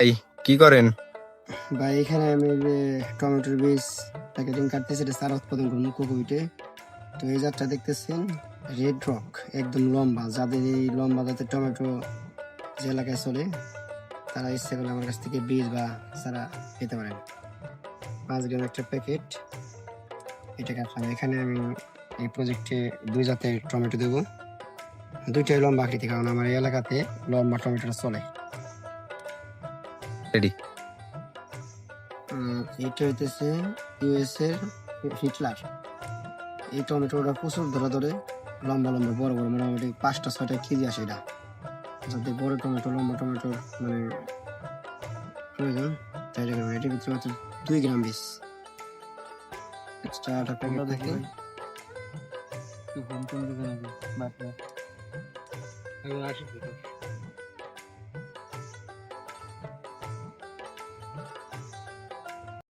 এই, কি করেন? ভাই, এখানে আমি যে টমেটোর বীজ, প্যাকেটিং কাটতেছি, এটা সারা উৎপাদন করুন কোকোপিটে তো এই জাতটা দেখতেছেন, রেড রক, একদম লম্বা, যাদের এই লম্বা জাতের টমেটো যে এলাকায় চলে, তারা ইচ্ছে করলে আমার কাছ থেকে বীজ বা সারা পেতে পারেন। পাঁচ গ্রাম একটা প্যাকেট এটা কাটলাম এখানে আমি এই প্রজেক্টে দুই জাতের টমেটো দেবো। দুইটাই লম্বা আকৃতি কারণ আমার এই এলাকাতে লম্বা টমেটোটা চলে। রেডি এটা হইতেছে ইউএস এর হিটলার এই টমেটোটা প্রচুর ধরে ধরে লম্বা লম্বা বড় বড় মোটামুটি পাঁচটা ছয়টা কেজি আসে এটা। যাতে বড় টমেটো লম্বা টমেটো মানে প্রয়োজন তাই এটা করবেন। এটার ভিতরে মাত্র দুই গ্রাম বিষ এক্সট্রা আটা থাকে টোন দিবে নাকি বাটলা